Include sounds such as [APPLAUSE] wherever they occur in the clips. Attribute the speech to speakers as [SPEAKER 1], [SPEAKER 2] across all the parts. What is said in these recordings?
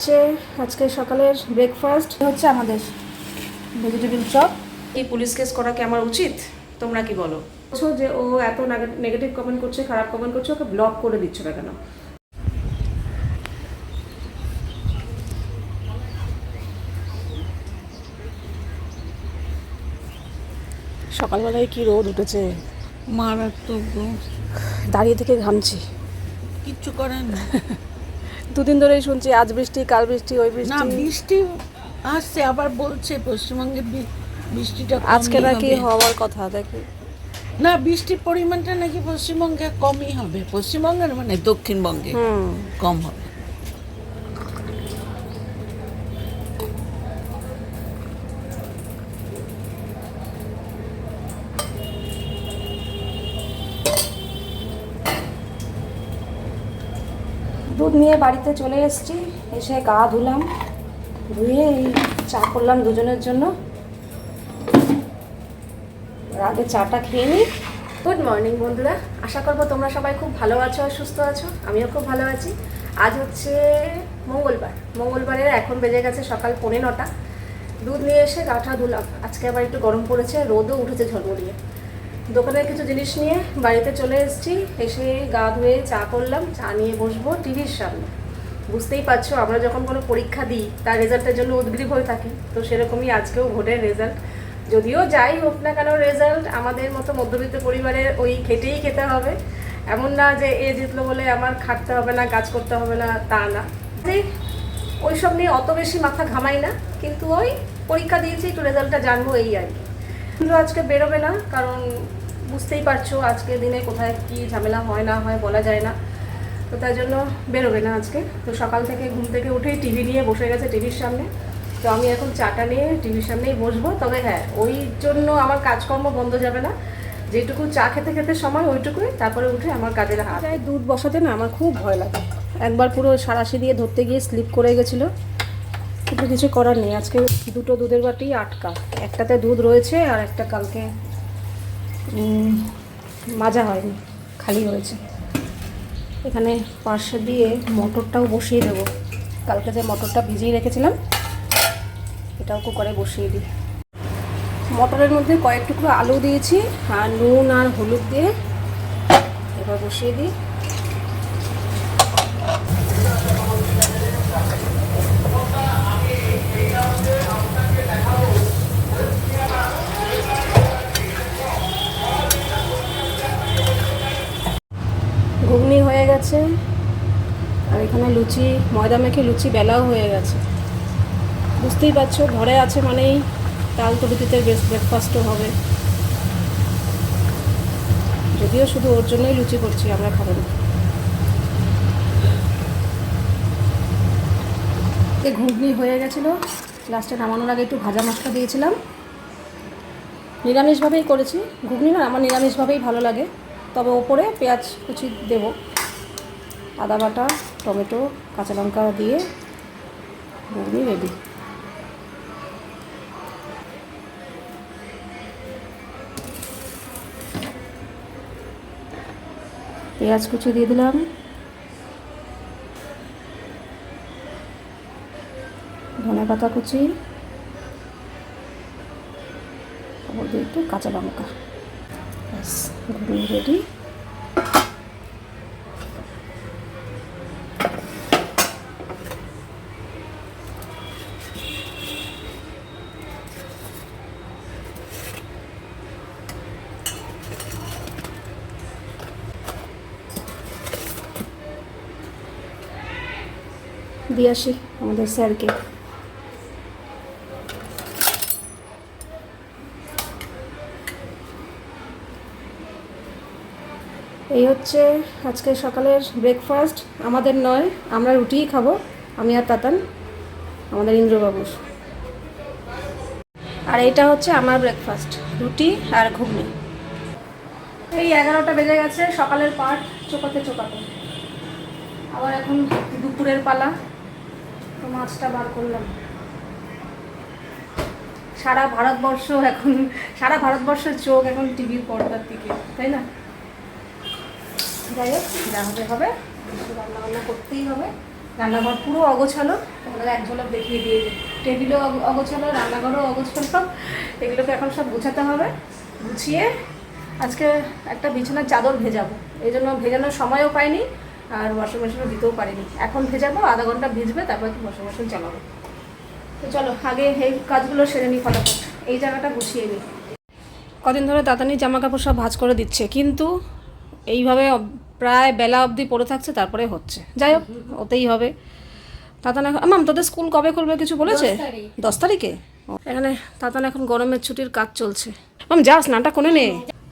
[SPEAKER 1] হচ্ছে আজকে সকালের ব্রেকফাস্ট হচ্ছে আমাদের ভেজিটেবিল চপ
[SPEAKER 2] এই পুলিশ কেস করা কি আমার উচিত? তোমরা কি বলো?
[SPEAKER 1] বলছো যে ও এত নেগেটিভ কমেন্ট করছে খারাপ কমেন্ট করছে ওকে ব্লক করে দিচ্ছ না কেন? সকালবেলায় কি রোদ উঠেছে?
[SPEAKER 3] মারাত্মক।
[SPEAKER 1] দাঁড়িয়ে থেকে ঘামছি।
[SPEAKER 3] কিচ্ছু করার না [LAUGHS]
[SPEAKER 1] দুদিন ধরেই শুনছি আজ বৃষ্টি কাল বৃষ্টি ওই বৃষ্টি
[SPEAKER 3] না
[SPEAKER 1] বৃষ্টি।
[SPEAKER 3] আসছে আবার বলছে পশ্চিমবঙ্গে বৃষ্টিটা
[SPEAKER 1] আজকে নাকি হওয়ার কথা দেখি।
[SPEAKER 3] না বৃষ্টির পরিমাণটা নাকি পশ্চিমবঙ্গে কমই হবে। পশ্চিমবঙ্গের মানে দক্ষিণবঙ্গে কম হবে।
[SPEAKER 1] নিয়ে বাড়িতে চলে এসেছি। এসে গা ধুলাম, ধুয়ে এই চা করলাম দুজনের জন্য। আগে চাটা খেয়ে নিই। গুড মর্নিং বন্ধুরা, আশা করব তোমরা সবাই খুব ভালো আছো সুস্থ আছো। আমিও খুব ভালো আছি। আজ হচ্ছে মঙ্গলবার। মঙ্গলবারের এখন বেজে গেছে সকাল পৌনে নটা। দুধ নিয়ে এসে গাটা ধুলাম। আজকে আবার একটু গরম পড়েছে, রোদও উঠেছে ঝলমলিয়ে। দোকানের কিছু জিনিস নিয়ে বাড়িতে চলে এসেছি। এসে গা ধুয়ে চা করলাম, চা নিয়ে বসবো টিভির সামনে। বুঝতেই পারছ, আমরা যখন কোনো পরীক্ষা দিই, তার রেজাল্টের জন্য উদ্গ্রীব হয়ে থাকি। তো সেরকমই আজকেও ভোটের রেজাল্ট। যদিও যাই হোক না কেন রেজাল্ট আমাদের মতো মধ্যবিত্ত পরিবারের ওই খেটেই খেতে হবে। এমন না যে এ জিতলো বলে আমার খাটতে হবে না, কাজ করতে হবে না, তা না। যে ওইসব নিয়ে অত বেশি মাথা ঘামাই না, কিন্তু ওই পরীক্ষা দিয়েছি, একটু রেজাল্টটা জানব এই আর কি। কিন্তু আজকে বেরোবে না, কারণ বুঝতেই পারছ আজকের দিনে কোথায় কি ঝামেলা হয় না হয় বলা যায় না। তো তার জন্য বেরোবে না আজকে। তো সকাল থেকে ঘুম থেকে উঠেই টিভি নিয়ে বসে গেছে টিভির সামনে। তো আমি এখন চাটা নিয়ে টিভির সামনেই বসবো। তবে হ্যাঁ ওই জন্য আমার কাজকর্ম বন্ধ যাবে না। যেটুকু চা খেতে খেতে সময়, ওইটুকুই। তারপরে উঠে আমার কাজের হাত। দুধ বসাতে না আমার খুব ভয় লাগে। একবার পুরো সারাশি দিয়ে ধরতে গিয়ে স্লিপ করে গেছিল। কিন্তু কিছু করার নেই। আজকে দুটো দুধের বাটি আটকা। একটাতে দুধ রয়েছে আর একটা কালকে মাজা হয়নি, খালি হয়েছে। এখানে পার্শ্বে দিয়ে মটরটাও বসিয়ে দেবো। কালকে যে মটরটা ভিজিয়ে রেখেছিলাম, এটাও কুকারে বসিয়ে দিই। মটরের মধ্যে কয়েক টুকরো আলু দিয়েছি, আর নুন আর হলুদ দিয়ে এবার বসিয়ে দিই। গেছে। আর এখানে লুচি, ময়দা মেখে লুচি বেলাও হয়ে গেছে। বুঝতেই পারছ, ঘরে আছে মানেই তাল তরুতিতে বেশ ব্রেকফাস্টও হবে। যদিও শুধু ওর জন্যই লুচি করছি, আমরা খাব না। এই ঘুগনি হয়ে গেছিল। লাস্টে নামানোর আগে একটু ভাজা মশলা দিয়েছিলাম। নিরামিষভাবেই করেছি। ঘুগনি না, আমার নিরামিষভাবেই ভালো লাগে। তবে ওপরে পেঁয়াজ কুচি দেব। আদা বাটা, টমেটো, কাঁচা লঙ্কা দিয়ে ঘুগনি রেডি। পেঁয়াজ কুচি দিয়ে দিলাম। ধনে পাতা কুচি। একটু কাঁচা লঙ্কা। ব্যাস রেডি। দিয়ে আসি আমাদের স্যারকে। এই হচ্ছে আজকে সকালের ব্রেকফাস্ট আমাদের নয়, আমরা রুটিই খাব, আমি আর তাতান, আমাদের ইন্দ্রবাবুর। আর এইটা হচ্ছে আমার ব্রেকফাস্ট রুটি আর ঘুগনি। এই এগারোটা বেজে গেছে, সকালের পাট চোকাতে চোকাতে আবার এখন দুপুরের পালা। মাছটা বার করলাম। সারা ভারতবর্ষ এখন, সারা ভারতবর্ষের চোখ এখন টিভির পর্দার দিকে, তাই না? যাই হোক, যা হবে হবে। রান্না বান্না করতেই হবে। রান্নাঘর পুরো অগোছালো, তোমাদের এক ঝলক দেখিয়ে দিয়ে টেবিলও অগ- অগোছালো, রান্নাঘরও অগোছালো, এগুলোকে এখন সব গুছাতে হবে। গুছিয়ে আজকে একটা বিছানার চাদর ভেজাবো। এই জন্য ভেজানোর সময়ও পাইনি। আর ওয়াশিং মেশিনও দিতেও পারিনি। এখন ভেজাবো আধা ঘণ্টা ভিজবে তারপর ওয়াশিং মেশিন চালাবো। তো চলো আগে এই কাজগুলো সেরে নিই ফটাফট। এই জায়গাটা গুছিয়ে নিই কদিন ধরে দাদানি জামা কাপড় সব ভাজ করে দিচ্ছে কিন্তু এইভাবে প্রায় বেলা অবধি পড়ে থাকছে তারপরে হচ্ছে। যাই হোক ওতেই হবে। তাতান এখন মাম তোদের স্কুল কবে খুলবে কিছু বলেছে? দশ তারিখে। এখানে তাতান এখন গরমের ছুটির কাজ চলছে। মাম যা স্নানটা করে নে।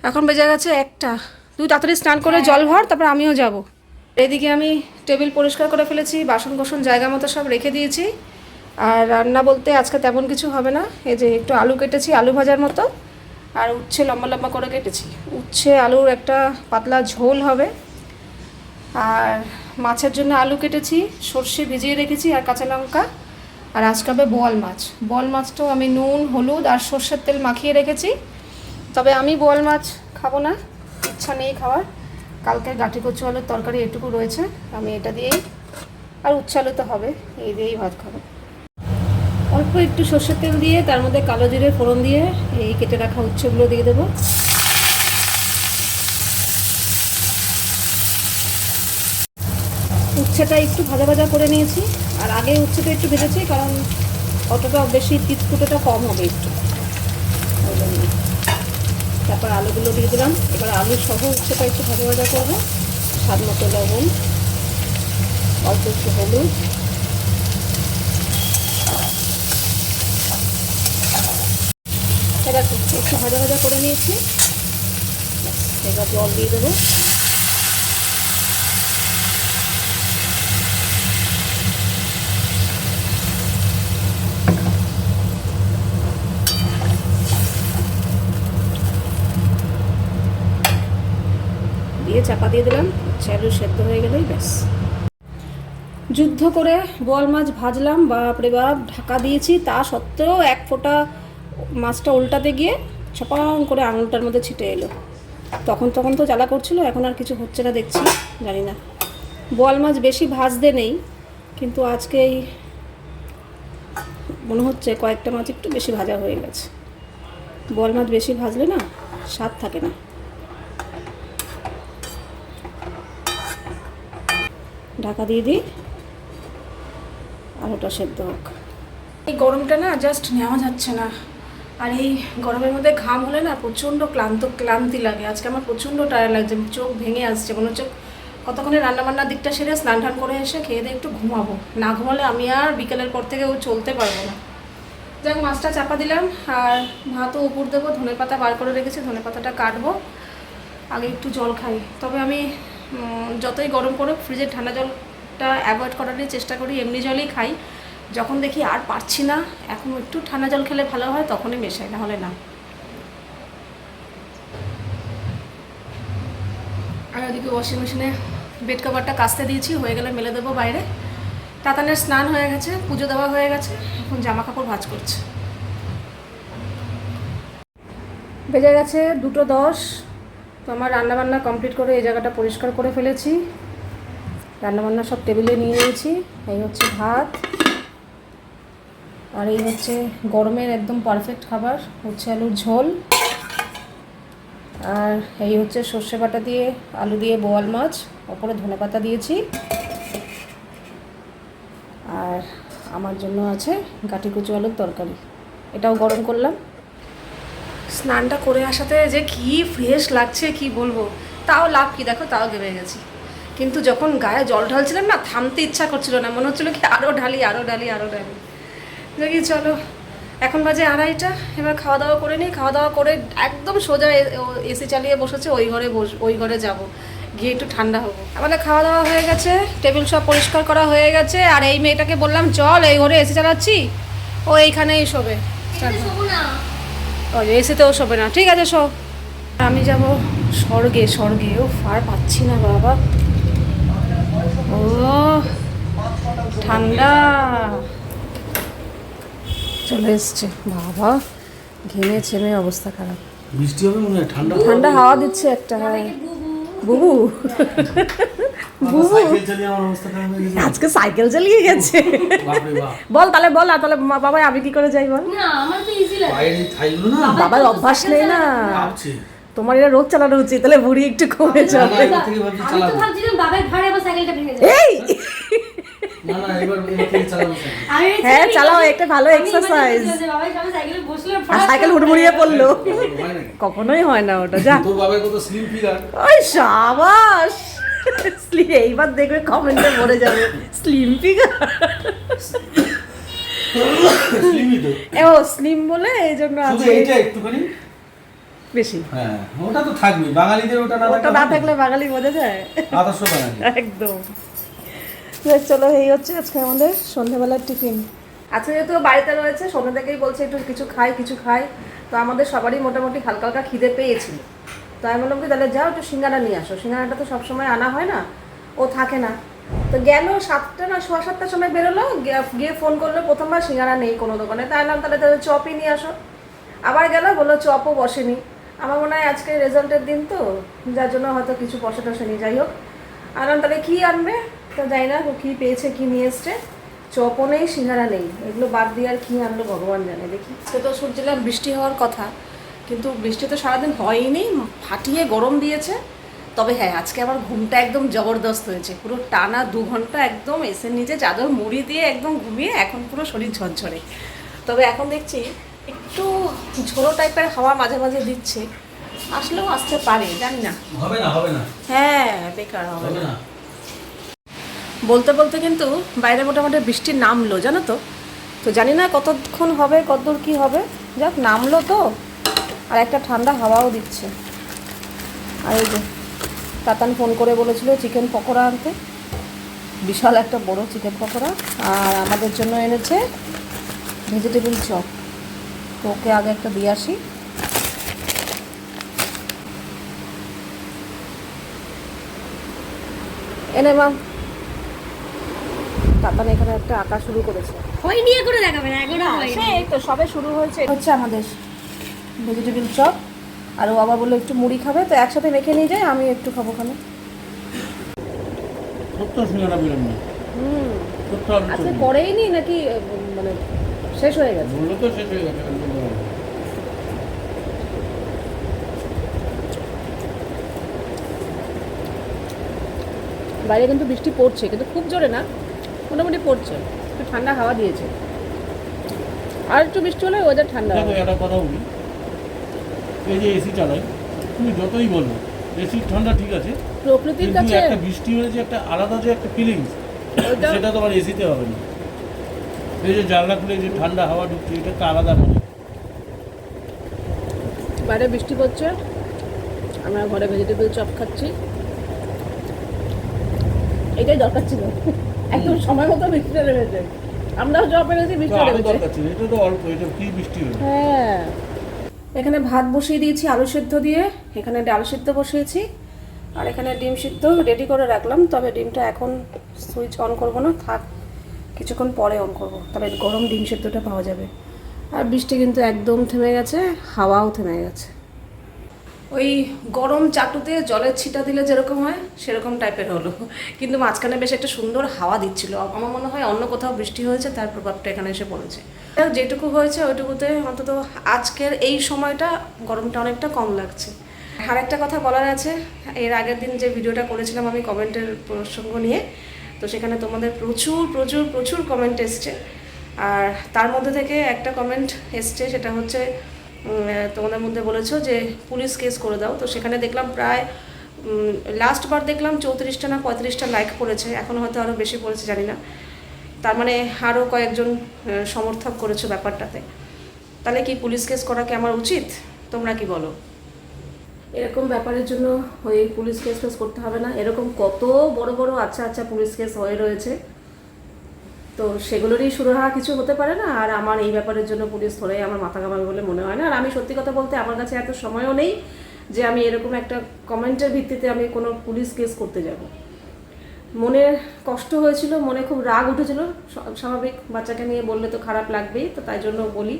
[SPEAKER 1] এখন বেজে গেছে একটা। তুই তাড়াতাড়ি স্নান করে জল ভর তারপর আমিও যাব। এদিকে আমি টেবিল পরিষ্কার করে ফেলেছি বাসন কোসন জায়গা মতো সব রেখে দিয়েছি। আর রান্না বলতে আজকে তেমন কিছু হবে না, এই যে একটু আলু কেটেছি, আলু ভাজার মতো, আর উচ্ছে লম্বা লম্বা করে কেটেছি। উচ্ছে, আলুর একটা পাতলা ঝোল হবে। আর মাছের জন্য আলু কেটেছি, সর্ষে ভিজিয়ে রেখেছি আর কাঁচা লঙ্কা, আর আজকে হবে বোয়াল মাছ। বোয়াল মাছটাও আমি নুন, হলুদ আর সর্ষের তেল মাখিয়ে রেখেছি। তবে আমি বোয়াল মাছ খাব না, ইচ্ছা নেই খাওয়ার। কালকে গাঠি কচু আলুর তরকারি এটুকু রয়েছে, আমি এটা দিয়েই, আর উচ্ছে আলু তো হবে, এই দিয়েই ভাত খাব। অল্প একটু সর্ষের তেল দিয়ে, তার মধ্যে কালো জিরে ফোড়ন দিয়ে, এই কেটে রাখা উচ্ছেগুলো দিয়ে দেবো। উচ্ছেটা একটু ভাজা ভাজা করে নিয়েছি, আর আগে উচ্ছেটা একটু ভেজেছি, কারণ অতটা বেশি তিতকুটোটা কম হবে একটু। তারপর আলুগুলো দিয়ে দিলাম। এবার আলু সহ উচ্ছে একটু ভাজা ভাজা করব। স্বাদ মতো লবণ, অল্প একটু হলুদ। একটু ভাজা ভাজা করে নিয়েছি। এবার জল দিয়ে দেবো। চাপা দিয়ে দিলাম আলু সেদ্ধ হয়ে গেলেই ব্যাস। যুদ্ধ করে বোয়াল মাছ ভাজলাম, বাপরে বাপ, ঢাকা দিয়েছি। তা সত্ত্বেও এক ফোঁটা মাছটা উল্টাতে গিয়ে ছপাং করে আঙুলটার মধ্যে ছিটে এলো। তখন তখন তো জ্বালা করছিল, এখন আর কিছু হচ্ছে না দেখছি, জানি না। বোয়াল মাছ বেশি ভাজতে নেই, কিন্তু আজকে এই মনে হচ্ছে কয়েকটা মাছ একটু বেশি ভাজা হয়ে গেছে। বোয়াল মাছ বেশি ভাজলে না স্বাদ থাকে না। ঢাকা দিয়ে দিই। আর ওটা সেদ্ধ হোক। এই গরমটা না জাস্ট নেওয়া যাচ্ছে না। আর এই গরমের মধ্যে ঘাম হলে না প্রচণ্ড ক্লান্ত, ক্লান্তি লাগে। আজকে আমার প্রচণ্ড টায়ার লাগছে চোখ ভেঙে আসছে। মনে হচ্ছে কতক্ষণে রান্নাবান্নার দিকটা সেরে স্নান টান করে এসে খেয়ে দিয়ে একটু ঘুমাবো। না ঘুমালে আমি আর বিকেলের পর থেকে ও চলতে পারব না। যাক, মাছটা চাপা দিলাম। আর ভাতও উপর দেবো ধনে পাতা বার করে রেখেছি ধনে পাতাটা কাটবো। আগে একটু জল খাই। তবে আমি যতই গরম পড়ুক ফ্রিজের ঠান্ডা জলটা অ্যাভয়েড করারই চেষ্টা করি, এমনি জলই খাই। যখন দেখি আর পারছি না, এখন একটু ঠান্ডা জল খেলে ভালো হয়, তখনই মেশাই না হলে না। আর ওদিকে ওয়াশিং মেশিনে বেড কভারটা কাচতে দিয়েছি, হয়ে গেলে মেলে দেবো বাইরে। তাতানের স্নান হয়ে গেছে, পুজো দেওয়া হয়ে গেছে, এখন জামা কাপড় ভাজ করছে। বেজে গেছে দুটো দশ তো আমার রান্নাবান্না কমপ্লিট করে এই জায়গাটা পরিষ্কার করে ফেলেছি। রান্নাবান্না সব টেবিলে নিয়ে নিয়েছি। এই হচ্ছে ভাত। আর এই হচ্ছে গরমের একদম পারফেক্ট খাবার, হচ্ছে আলুর ঝোল। আর এই হচ্ছে সর্ষে বাটা দিয়ে আলু দিয়ে বোয়াল মাছ, ওপরে ধনেপাতা দিয়েছি। আর আমার জন্য আছে গাটি কুচু আলুর তরকারি। এটাও গরম করলাম। স্নানটা করে আসাতে যে কি ফ্রেশ লাগছে, কি বলব? তাও লাভ কি? দেখো, তাও গেমে গেছি। কিন্তু যখন গায়ে জল ঢালছিলাম না, থামতে ইচ্ছা করছিল না। মনে হচ্ছিল কি আরও ঢালি আরও ঢালি আরও ঢালি। দেখি চলো, এখন বাজে আড়াইটা। এবার খাওয়া দাওয়া করে নিই। খাওয়া দাওয়া করে একদম সোজা এসি চালিয়ে বসেছে, ওই ঘরে বস, ওই ঘরে যাব। গিয়ে একটু ঠান্ডা হব। আমাদের খাওয়া দাওয়া হয়ে গেছে, টেবিল সব পরিষ্কার করা হয়ে গেছে, আর এই মেয়েটাকে বললাম, চল এই ঘরে এসি চালাচ্ছি, ও এইখানেই শোবে। ও এসিতেও শোবে না। ঠিক আছে শো। আমি যাব স্বর্গে স্বর্গে। ও ফার পাচ্ছি না বাবা। ও ঠান্ডা। চলে এসছে। বাবা ঘেমে ছেমে অবস্থা খারাপ।
[SPEAKER 4] বৃষ্টি হবে মনে হয় ঠান্ডা
[SPEAKER 1] ঠান্ডা হাওয়া দিচ্ছে একটা। হ্যাঁ বুবু।
[SPEAKER 4] গেছে।
[SPEAKER 1] আজকে সাইকেল চালিয়ে গেছে। বল তাহলে বল আর তাহলে মা- বাবা আমি কি করে যাই বল?
[SPEAKER 5] না আমার তো ইজি লাগে।
[SPEAKER 4] বাইরে থাইগুলো না?
[SPEAKER 1] বাবার অভ্যাস নেই না। তোমার এটা রোজ চালানো উচিত তাহলে বুড়ি একটু কমে যাবে। এই! হ্যাঁ, চালাও, একটা ভালো
[SPEAKER 5] সামনে সাইকেলে বসলাম
[SPEAKER 1] আর সাইকেল হুড়মুড়িয়ে পড়ল। কখনোই হয় না ওটা যা। ওই সাবাস। এইবার দেখবে কমেন্টে ভরে যাবে। স্লিম ফিগার
[SPEAKER 4] স্লিমই
[SPEAKER 1] ও স্লিম বলে এই জন্য আছে।
[SPEAKER 4] এইটা একটুখানি?
[SPEAKER 1] বেশি।
[SPEAKER 4] হ্যাঁ ওটা তো থাকবে বাঙালিদের ওটা না
[SPEAKER 1] ওটা না থাকলে বাঙালি বোঝা যায়।
[SPEAKER 4] আদর্শ বাঙালি।
[SPEAKER 1] একদম। যাক, চলো এই হচ্ছে আজকে আমাদের সন্ধ্যাবেলার টিফিন। আজকে যেহেতু বাড়িতে রয়েছে সন্ধ্যা থেকেই বলছে একটু কিছু খাই কিছু খাই। তো আমাদের সবারই মোটামুটি হালকা হালকা খিদে পেয়েছিল। তো আমি বললাম কি তাহলে যাও একটু সিঙ্গারা নিয়ে আসো। সিঙ্গারাটা তো সবসময় আনা হয় না ও থাকে না। তো গেল সাতটা না সোয়া সাতটার সময় বেরোলো গিয়ে- ফোন করল প্রথমবার সিঙ্গারা নেই কোনো দোকানে। তাই বললাম তাহলে তাহলে চপই নিয়ে আসো। আবার গেল বলল চপও বসেনি। আমার মনে হয় আজকে রেজাল্টের দিন তো যার জন্য হয়তো কিছু বসে টসেনি যাই হোক। আনলাম তাহলে কী আনবে? তো যাই না ও কী পেয়েছে কী নিয়ে এসছে? চপও নেই সিঙ্গারা নেই। এগুলো বাদ দিয়ে আর কী আনলো ভগবান জানে। দেখি। সে তো শুনছিলাম বৃষ্টি হওয়ার কথা কিন্তু বৃষ্টি তো সারাদিন হয়নি ফাটিয়ে গরম দিয়েছে। তবে হ্যাঁ আজকে আমার ঘুমটা একদম জবরদস্ত হয়েছে। পুরো টানা দু ঘণ্টা একদম এসে নিচে চাদর মুড়ি দিয়ে একদম ঘুমিয়ে এখন পুরো শরীর ঝরঝরে। তবে এখন দেখছি একটু ঝোড়ো টাইপের হাওয়া মাঝে মাঝে দিচ্ছে। আসলেও আসতে পারে জানি না।
[SPEAKER 4] হবে না হবে না।
[SPEAKER 1] হ্যাঁ বেকার হবে না। বলতে বলতে কিন্তু বাইরে মোটামুটি বৃষ্টি নামলো, জানো তো? তো জানি না কতক্ষণ হবে, কতদূর কী হবে। যাক, নামলো তো, আর একটা ঠান্ডা হাওয়াও দিচ্ছে। আর এই যে, তাতান ফোন করে বলেছিল চিকেন পকোড়া আনতে। বিশাল একটা বড় চিকেন পকোড়া, আর আমাদের জন্য এনেছে ভেজিটেবল চপ। তো ওকে আগে একটা দিয়ে আসি। এনে মাম তাতান এখানে একটা আঁকা শুরু করেছে।
[SPEAKER 5] হয় নিয়ে করে দেখাবে না এখনও হয়
[SPEAKER 1] সে তো সবে শুরু হয়েছে। হচ্ছে আমাদের ভেজিটেবল চপ আর ও আবার বলল একটু মুড়ি খাবে তো একসাথে মেখে নিয়ে যায় আমি একটু খাব খানে হুম। আজকে করেই নি নাকি মানে শেষ হয়ে গেছে?
[SPEAKER 4] বলল তো শেষ হয়ে গেছে না।
[SPEAKER 1] বাইরে কিন্তু বৃষ্টি পড়ছে কিন্তু খুব জোরে না? মোটামুটি পড়ছে একটু ঠান্ডা হাওয়া দিয়েছে। আর একটু বৃষ্টি হলে ওদের ঠান্ডা
[SPEAKER 6] দেখো একটা কথা বলি। এই যে এসি চালাই তুমি যতই বলো এসি ঠান্ডা ঠিক আছে
[SPEAKER 1] প্রকৃতির কাছে
[SPEAKER 6] একটা বৃষ্টি হলে যে একটা আলাদা যে একটা ফিলিংস সেটা তোমার এসিতে হবে না। এই যে জানলা খুলে যে ঠান্ডা হাওয়া ঢুকছে এটা একটা আলাদা মানে
[SPEAKER 1] বাইরে বৃষ্টি পড়ছে আমরা ঘরে ভেজিটেবল চপ খাচ্ছি। এটাই দরকার ছিল। একদম সময় মতো বৃষ্টিটা নেমেছে আমরাও এনেছি
[SPEAKER 6] তো
[SPEAKER 1] বৃষ্টিটা নেমেছে।
[SPEAKER 6] এটা তো অল্প এটা কি বৃষ্টি হলো?
[SPEAKER 1] হ্যাঁ। এখানে ভাত বসিয়ে দিয়েছি আলু সেদ্ধ দিয়ে। এখানে ডাল সিদ্ধ বসিয়েছি আর এখানে ডিম সিদ্ধ রেডি করে রাখলাম। তবে ডিমটা এখন সুইচ অন করব না থাক কিছুক্ষণ পরে অন করব। তবে গরম ডিম সিদ্ধটা পাওয়া যাবে। আর বৃষ্টি কিন্তু একদম থেমে গেছে হাওয়াও থেমে গেছে। ওই গরম চাটুতে জলের ছিটা দিলে যেরকম হয়, সেরকম টাইপের হলো। কিন্তু মাঝখানে বেশ একটা সুন্দর হাওয়া দিচ্ছিল। আমার মনে হয় অন্য কোথাও বৃষ্টি হয়েছে, তার প্রভাবটা এখানে এসে পড়েছে। যেটুকু হয়েছে ওইটুকুতে অন্তত আজকের এই সময়টা গরমটা অনেকটা কম লাগছে। আর একটা কথা বলার আছে, এর আগের দিন যে ভিডিওটা করেছিলাম আমি কমেন্টের প্রসঙ্গ নিয়ে, তো সেখানে তোমাদের প্রচুর প্রচুর প্রচুর কমেন্ট এসছে। আর তার মধ্যে থেকে একটা কমেন্ট এসছে, সেটা হচ্ছে তোমাদের মধ্যে বলেছ যে পুলিশ কেস করে দাও। তো সেখানে দেখলাম প্রায় লাস্টবার দেখলাম চৌত্রিশটা না পঁয়ত্রিশটা লাইক করেছে। এখন হয়তো আরও বেশি পড়েছে জানি না। তার মানে আরও কয়েকজন সমর্থক করেছ ব্যাপারটাতে। তাহলে কি পুলিশ কেস করা কি আমার উচিত? তোমরা কি বলো? এরকম ব্যাপারের জন্য ওই পুলিশ কেস টেস করতে হবে না। এরকম কত বড় বড় আচ্ছা আচ্ছা পুলিশ কেস হয়ে রয়েছে। তো সেগুলোরই সুরাহা কিছু হতে পারে না, আর আমার এই ব্যাপারের জন্য পুলিশ ধরে আমার মাথা কামাবে বলে মনে হয় না। আর আমি সত্যি কথা বলতে আমার কাছে এত সময়ও নেই যে আমি এরকম একটা কমেন্টের ভিত্তিতে আমি কোনো পুলিশ কেস করতে যাব। মনে কষ্ট হয়েছিল, মনে খুব রাগ উঠেছিল। স্বা- স্বাভাবিক বাচ্চাকে নিয়ে বললে তো খারাপ লাগবেই, তো তাই জন্য বলি।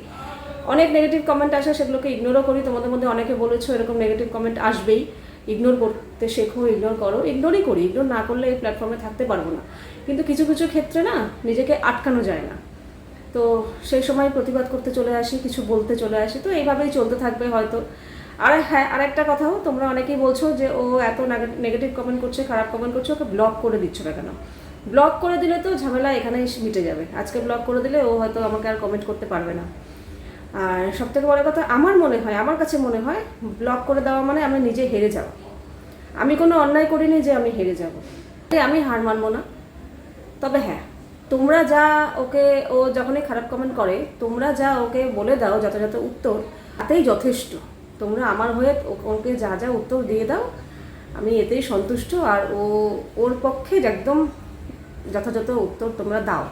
[SPEAKER 1] অনেক নেগেটিভ কমেন্ট আসে, সেগুলোকে ইগনোরও করি। তোমাদের মধ্যে অনেকে বলেছ এরকম নেগেটিভ কমেন্ট আসবেই। ইগনোর করতে শেখো ইগনোর করো ইগনোরই করি ইগনোর না করলে এই প্ল্যাটফর্মে থাকতে পারব না। কিন্তু কিছু কিছু ক্ষেত্রে না নিজেকে আটকানো যায় না। তো সেই সময় প্রতিবাদ করতে চলে আসি, কিছু বলতে চলে আসি, তো এইভাবেই চলতে থাকবে হয়তো। আর হ্যাঁ আর একটা কথাও, তোমরা অনেকেই বলছো যে, ও এত নেগেটিভ কমেন্ট করছে, খারাপ কমেন্ট করছে, ওকে ব্লক করে দিচ্ছ না কেন? ব্লক করে দিলে তো ঝামেলা এখানেই মিটে যাবে। আজকে ব্লক করে দিলে ও হয়তো আমাকে আর কমেন্ট করতে পারবে না। আর সব থেকে বড় কথা আমার মনে হয়, আমার কাছে মনে হয় ব্লক করে দেওয়া মানে আমি নিজে হেরে যাওয়া আমি কোনো অন্যায় করিনি যে আমি হেরে যাব। আমি হার মানবো না। তবে হ্যাঁ তোমরা যা ওকে, ও যখনই খারাপ কমেন্ট করে, তোমরা যা ওকে বলে দাও যথাযথ উত্তর, তাতেই যথেষ্ট। তোমরা আমার হয়ে ওকে যা যা উত্তর দিয়ে দাও, আমি এতেই সন্তুষ্ট। আর ও, ওর পক্ষে একদম যথাযথ উত্তর তোমরা দাও।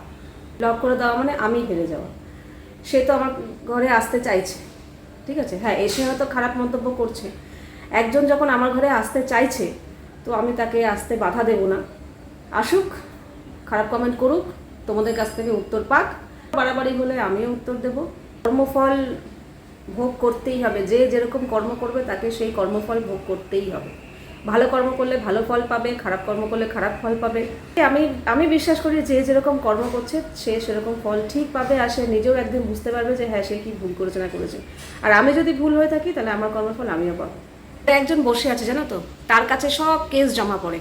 [SPEAKER 1] ব্লক করে দেওয়া মানে আমি হেরে যাওয়া। সে তো আমার ঘরে আসতে চাইছে। ঠিক আছে? হ্যাঁ এসে হয়তো খারাপ মন্তব্য করছে। একজন যখন আমার ঘরে আসতে চাইছে, তো আমি তাকে আসতে বাধা দেব না। আসুক, খারাপ কমেন্ট করুক, তোমাদের কাছ থেকে উত্তর পাক। বাড়াবাড়ি হলে আমিও উত্তর দেব। কর্মফল ভোগ করতেই হবে। যে যেরকম কর্ম করবে, তাকে সেই কর্মফল ভোগ করতেই হবে। ভালো কর্ম করলে ভালো ফল পাবে, খারাপ কর্ম করলে খারাপ ফল পাবে। আমি আমি বিশ্বাস করি যে যেরকম কর্ম করছে, সে সেরকম ফল ঠিক পাবে আর সে নিজেও একদিন বুঝতে পারবে যে হ্যাঁ সে কি ভুল করেছে না করেছে। আর আমি যদি ভুল হয়ে থাকি, তাহলে আমার কর্মফল আমিও পাবো। একজন বসে আছে, জানো তো? তার কাছে সব কেস জমা পড়ে।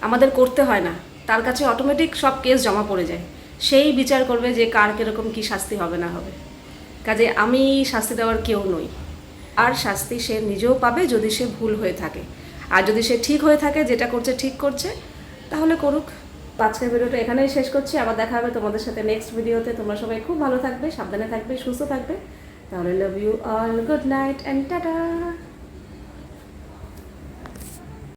[SPEAKER 1] আমাদের করতে হয় না। তার কাছে অটোমেটিক সব কেস জমা পড়ে যায়। সেই বিচার করবে যে কার কীরকম কি শাস্তি হবে না হবে। কাজে আমি শাস্তি দেওয়ার কেউ নই। আর শাস্তি সে নিজেও পাবে যদি সে ভুল হয়ে থাকে। আর যদি সে ঠিক হয়ে থাকে, যেটা করছে ঠিক করছে, তাহলে করুক। আজকের ভিডিওটা এখানেই শেষ করছি। আবার দেখা হবে তোমাদের সাথে নেক্সট ভিডিওতে। তোমরা সবাই খুব ভালো থাকবে, সাবধানে থাকবে, সুস্থ থাকবে। তাহলে love you all good night and tata